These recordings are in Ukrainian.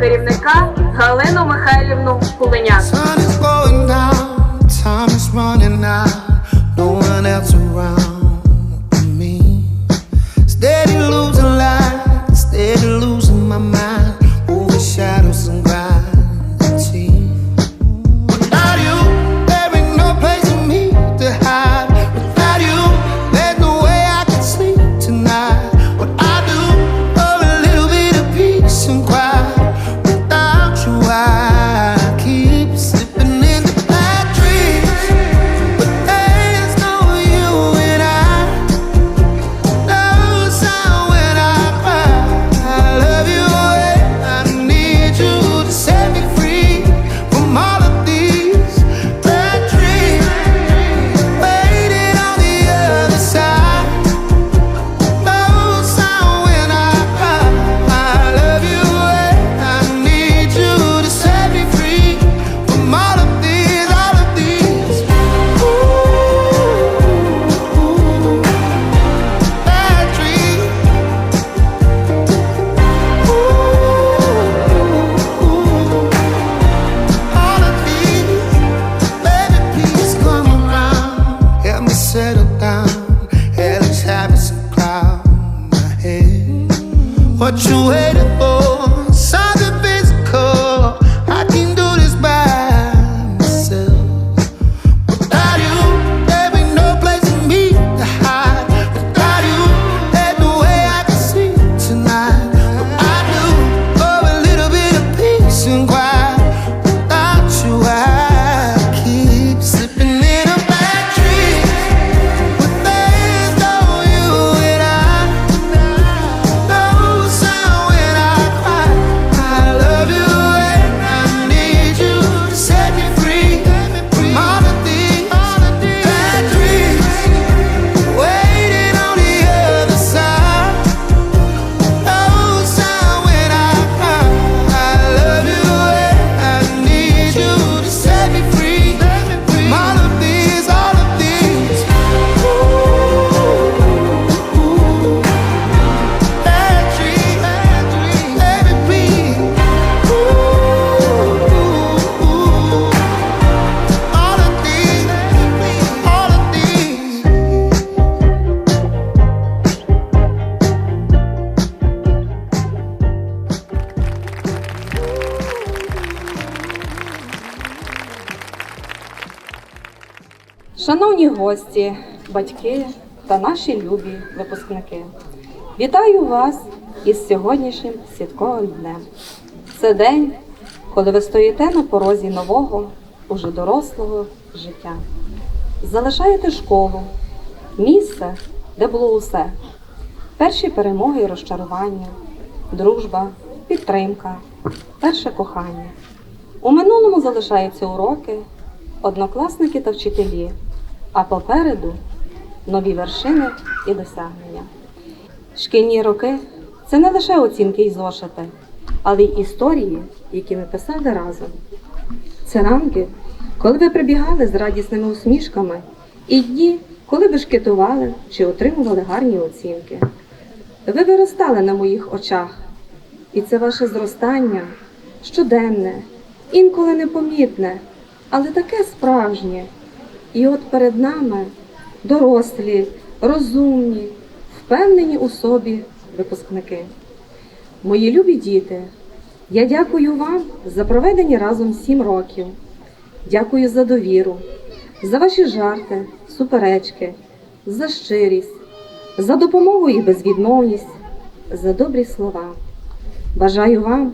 керівника Галину Михайлівну Кулиняк. Шановні гості, батьки та наші любі випускники, вітаю вас із сьогоднішнім святковим днем. Це день, коли ви стоїте на порозі нового, уже дорослого життя. Залишаєте школу, місце, де було усе: перші перемоги і розчарування, дружба, підтримка, перше кохання. У минулому залишаються уроки, однокласники та вчителі, а попереду нові вершини і досягнення. Шкільні роки це не лише оцінки й зошити, але й історії, які ми писали разом. Це ранки, коли ви прибігали з радісними усмішками, і дні, коли ви шкетували чи отримували гарні оцінки. Ви виростали на моїх очах, і це ваше зростання щоденне, інколи непомітне, але таке справжнє. І от перед нами дорослі, розумні, впевнені у собі випускники. Мої любі діти, я дякую вам за проведені разом сім років. Дякую за довіру, за ваші жарти, суперечки, за щирість, за допомогу і безвідмовність, за добрі слова. Бажаю вам,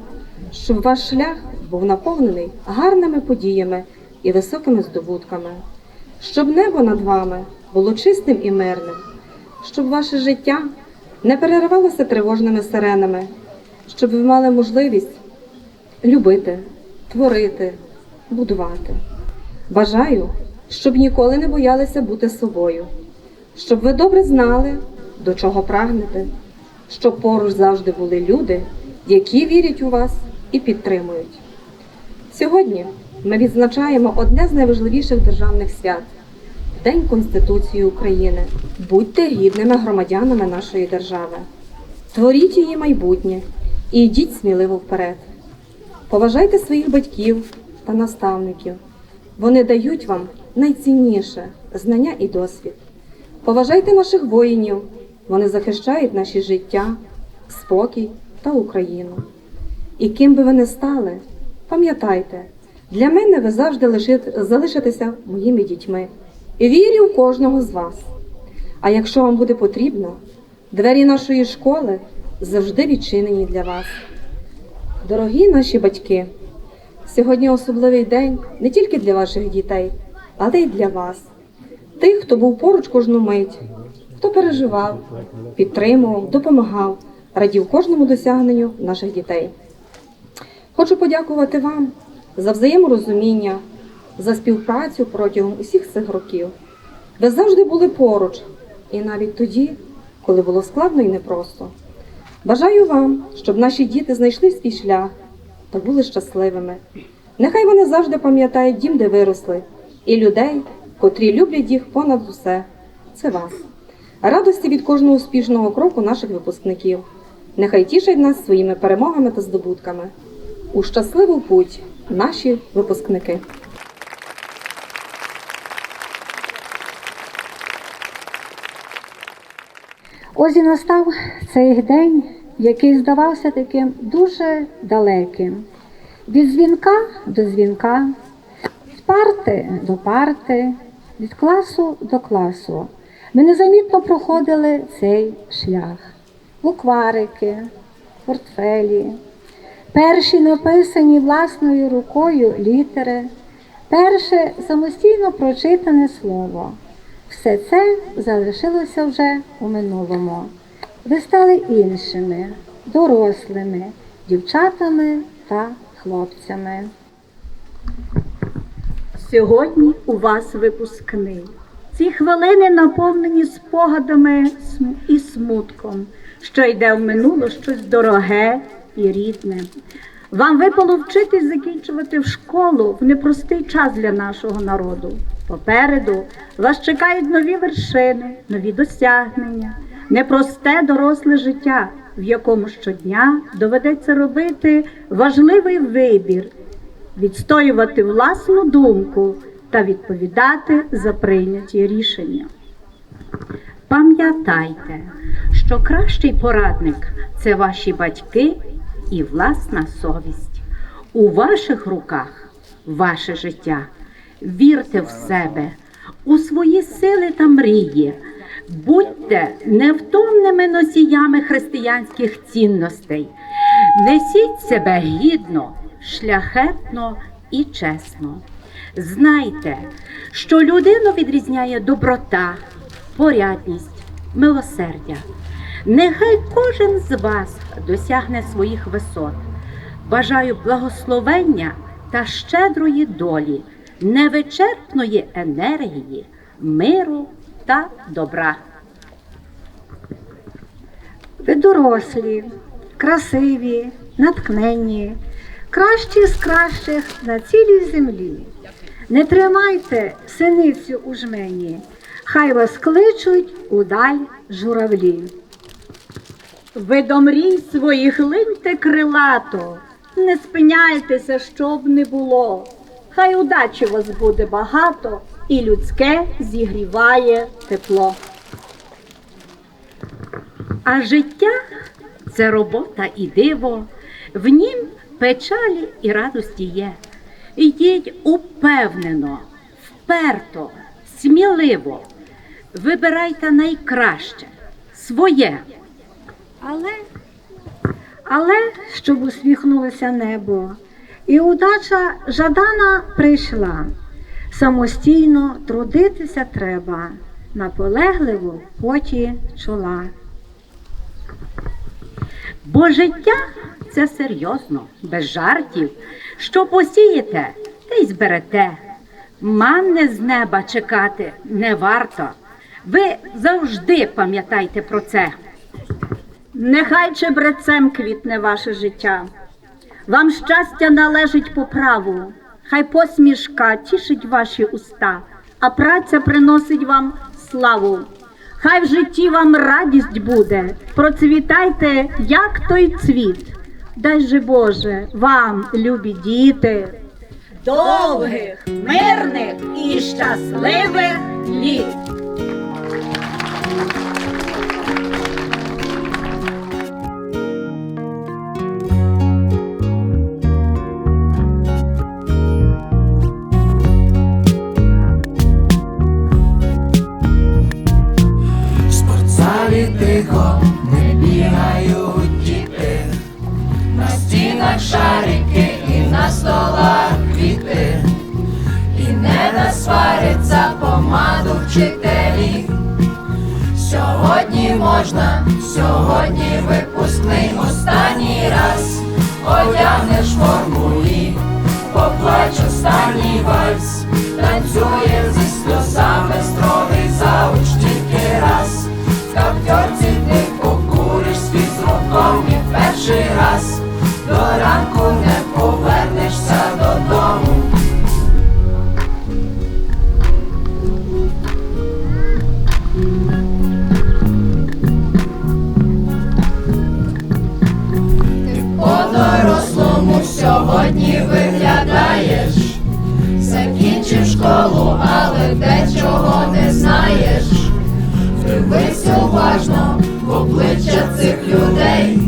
щоб ваш шлях був наповнений гарними подіями і високими здобутками, щоб небо над вами було чистим і мирним, щоб ваше життя не переривалося тривожними сиренами, щоб ви мали можливість любити, творити, будувати. Бажаю, щоб ніколи не боялися бути собою, щоб ви добре знали, до чого прагнете, щоб поруч завжди були люди, які вірять у вас і підтримують. Сьогодні ми відзначаємо одне з найважливіших державних свят День Конституції України. Будьте гідними громадянами нашої держави. Творіть її майбутнє і йдіть сміливо вперед. Поважайте своїх батьків та наставників. Вони дають вам найцінніше знання і досвід. Поважайте наших воїнів. Вони захищають наші життя, спокій та Україну. І ким би ви не стали, пам'ятайте, для мене ви завжди лишит- залишитеся моїми дітьми. І вірю в кожного з вас. А якщо вам буде потрібно, двері нашої школи завжди відчинені для вас. Дорогі наші батьки, сьогодні особливий день не тільки для ваших дітей, але й для вас, тих, хто був поруч кожну мить, хто переживав, підтримував, допомагав, радів кожному досягненню наших дітей. Хочу подякувати вам за взаєморозуміння, за співпрацю протягом усіх цих років. Ви завжди були поруч, і навіть тоді, коли було складно і непросто. Бажаю вам, щоб наші діти знайшли свій шлях та були щасливими. Нехай вони завжди пам'ятають дім, де виросли, і людей, котрі люблять їх понад усе. Це вас. Радості від кожного успішного кроку наших випускників. Нехай тішать нас своїми перемогами та здобутками. У щасливу путь наші випускники. Ось і настав цей день, який здавався таким дуже далеким. Від дзвінка до дзвінка, від парти до парти, від класу до класу. Ми незамітно проходили цей шлях. Букварики, портфелі, перші написані власною рукою літери, перше самостійно прочитане слово. Все це залишилося вже у минулому. Ви стали іншими, дорослими, дівчатами та хлопцями. Сьогодні у вас випускний. Ці хвилини наповнені спогадами і смутком, що йде в минуло щось дороге і рідне. Вам випало вчитись закінчувати в школу в непростий час для нашого народу. Попереду вас чекають нові вершини, нові досягнення, непросте доросле життя, в якому щодня доведеться робити важливий вибір відстоювати власну думку та відповідати за прийняті рішення. Пам'ятайте, що кращий порадник це ваші батьки і власна совість. У ваших руках ваше життя. Вірте в себе, у свої сили та мрії. Будьте невтомними носіями християнських цінностей. Несіть себе гідно, шляхетно і чесно. Знайте, що людину відрізняє доброта, порядність, милосердя. Нехай кожен з вас досягне своїх висот. Бажаю благословення та щедрої долі, невичерпної енергії, миру та добра. Ви дорослі, красиві, наткненні, кращі з кращих на цілій землі. Не тримайте синицю у жмені, хай вас кличуть удаль журавлі. Ви до мрій своїх линьте крилато, не спиняйтеся, щоб не було. Хай удачі вас буде багато, і людське зігріває тепло. А життя це робота і диво, в нім печалі і радості є. Йдіть упевнено, вперто, сміливо, вибирайте найкраще, своє. Але, але щоб усміхнулося небо, і удача жадана прийшла. Самостійно трудитися треба, наполегливо поті чола. Бо життя це серйозно, без жартів. Що посієте, те й зберете. Манне з неба чекати не варто. Ви завжди пам'ятайте про це. Нехай чебрецем квітне ваше життя. Вам щастя належить по праву. Хай посмішка тішить ваші уста, а праця приносить вам славу. Хай в житті вам радість буде, процвітайте, як той цвіт. дай же Боже, вам, любі діти, довгих, мирних і щасливих літ! Можна, сьогодні випускний останній раз. Одягнеш форму і поплач останній вальс, Вдивись уважно в обличчя цих людей,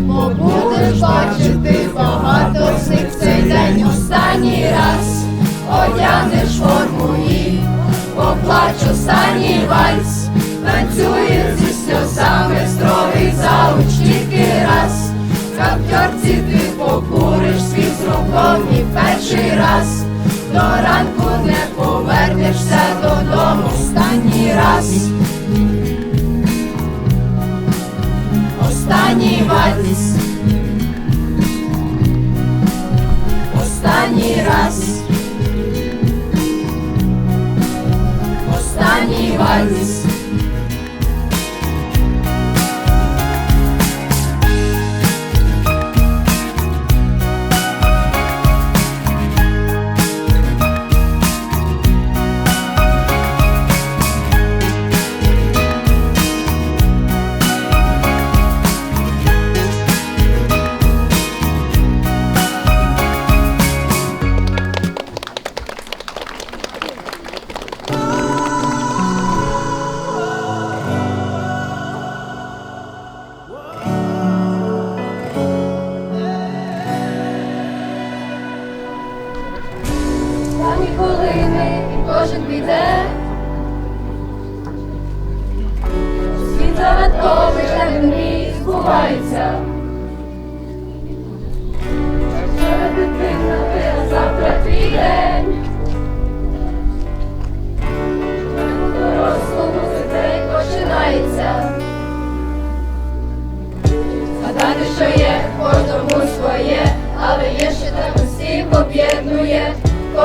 бо будеш бачити багато з них цей день останній раз одягнеш форму і поплач останній вальс, танцює зі сльозами строгий зауч тільки раз. В ти покуриш свій зроком і перший раз до ранку не повернешся додому останній раз.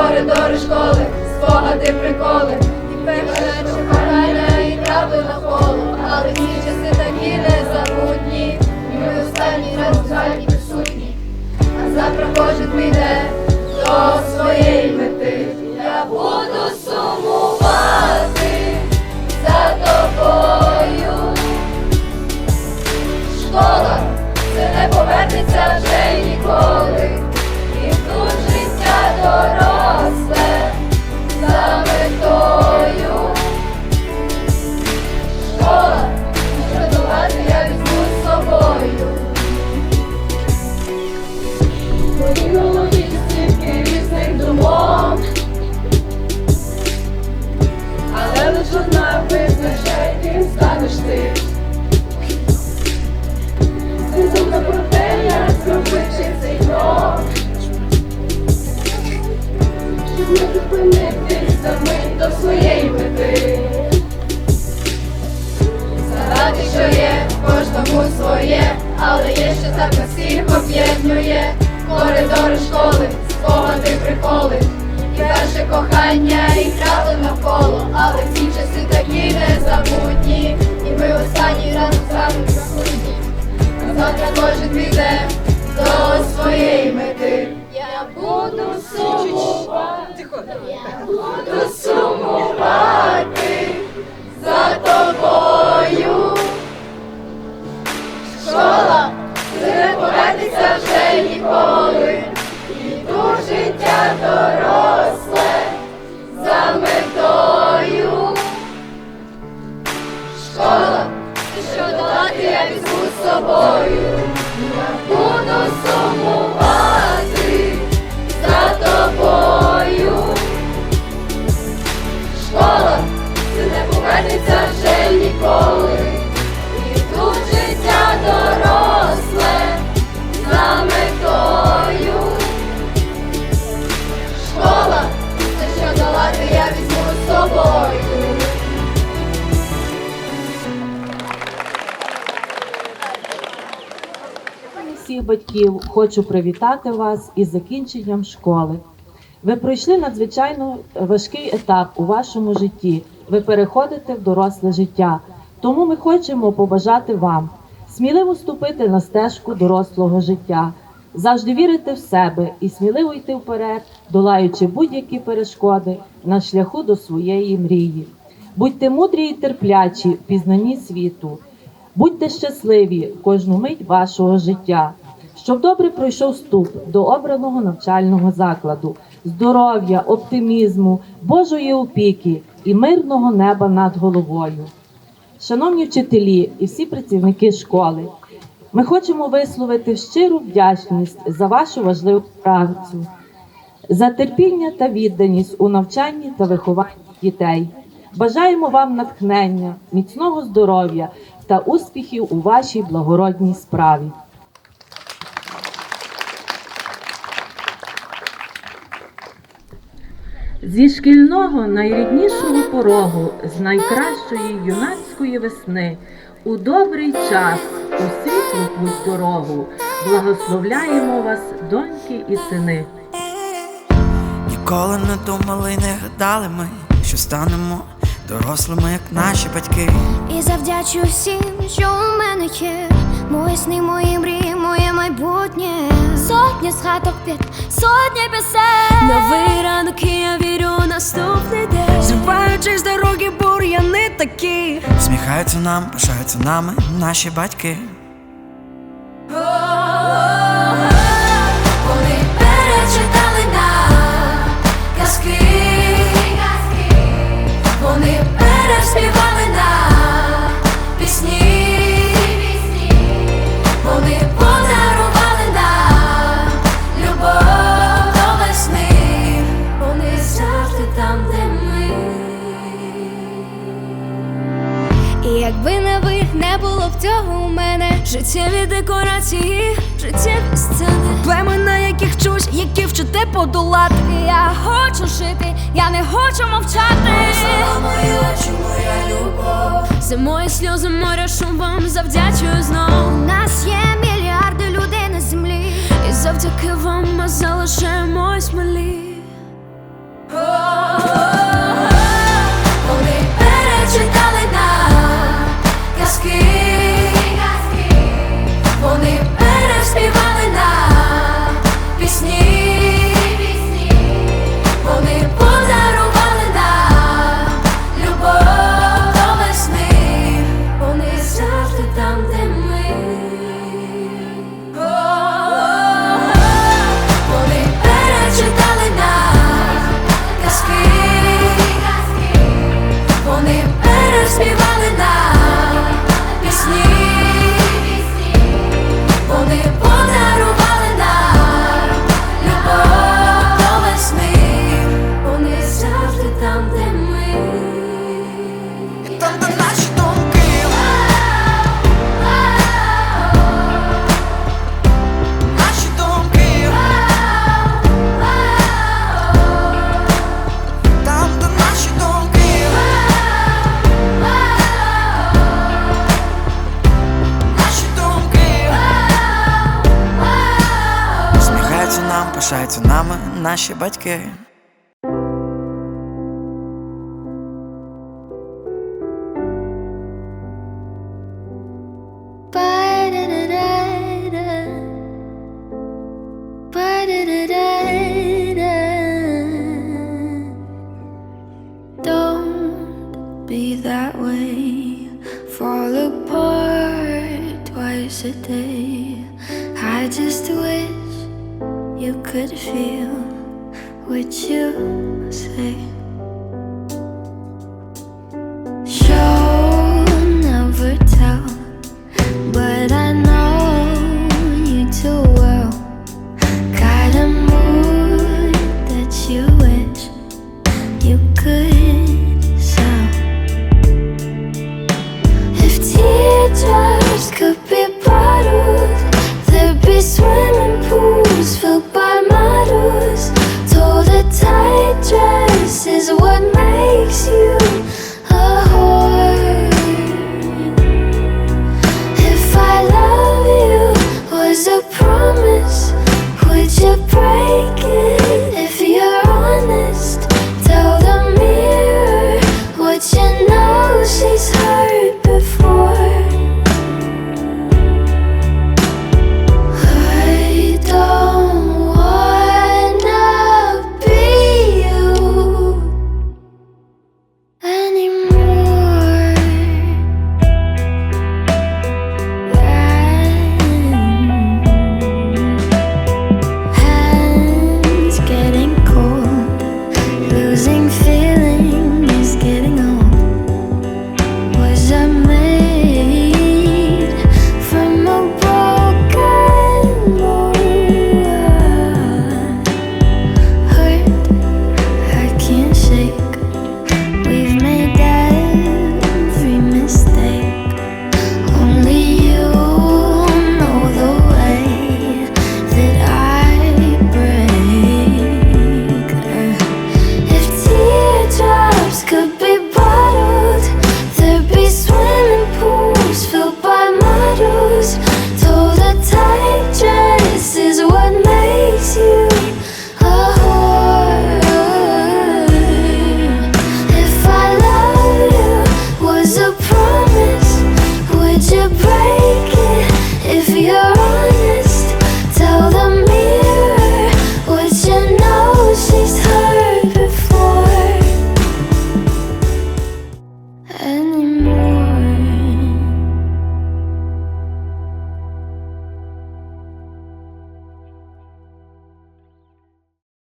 Коридори школи, спогади, приколи, і перше кохання і правду навколо, але ці часи такі незабутні, і ми останній раз присутні, а завтра кожен піде до своєї мети. Мить до своєї мети. Згадати, що є, кожному своє, але є ще так на всіх об'єднує. Коридори школи, спогади, приколи. І перше кохання, і крали навколо, але ці часи такі незабутні. І ми останній раз з вами присутні. Завтра кожен піде батьків хочу привітати вас із закінченням школи. Ви пройшли надзвичайно важкий етап у вашому житті. Ви переходите в доросле життя. Тому ми хочемо побажати вам сміливо ступити на стежку дорослого життя, завжди вірити в себе і сміливо йти вперед, долаючи будь-які перешкоди на шляху до своєї мрії. Будьте мудрі і терплячі в пізнанні світу. Будьте щасливі кожну мить вашого життя, щоб добре пройшов вступ до обраного навчального закладу, здоров'я, оптимізму, Божої опіки і мирного неба над головою. Шановні вчителі і всі працівники школи, ми хочемо висловити щиру вдячність за вашу важливу працю, за терпіння та відданість у навчанні та вихованні дітей. Бажаємо вам натхнення, міцного здоров'я та успіхів у вашій благородній справі. Зі шкільного найріднішого порогу, з найкращої юнацької весни, у добрий час, у світлу путь дорогу, благословляємо вас, доньки і сини. Ніколи не думали, не гадали ми, що станемо дорослими, як наші батьки. І завдячу всім, що у мене є. Мої сни, мої мрії, моє майбутнє. сотня з хаток під сотня пісень. Новий ранок, і я вірю у наступний день. Зриваючись з дороги, бур'яни такі. Сміхаються нам, пишаються нами наші батьки. Життєві декорації, життєві сцени. Проблеми, на яких чусь, які вчите подолати. Я хочу жити, я не хочу мовчати. Слова мої очі, моя любов. За мої сльози моря шум вам завдячую знов. У нас є мільярди людей на землі. І завдяки вам ми залишаємось малі. наші батьки. Don't be that way. Fall apart twice a day. I just wish you could feel what you say.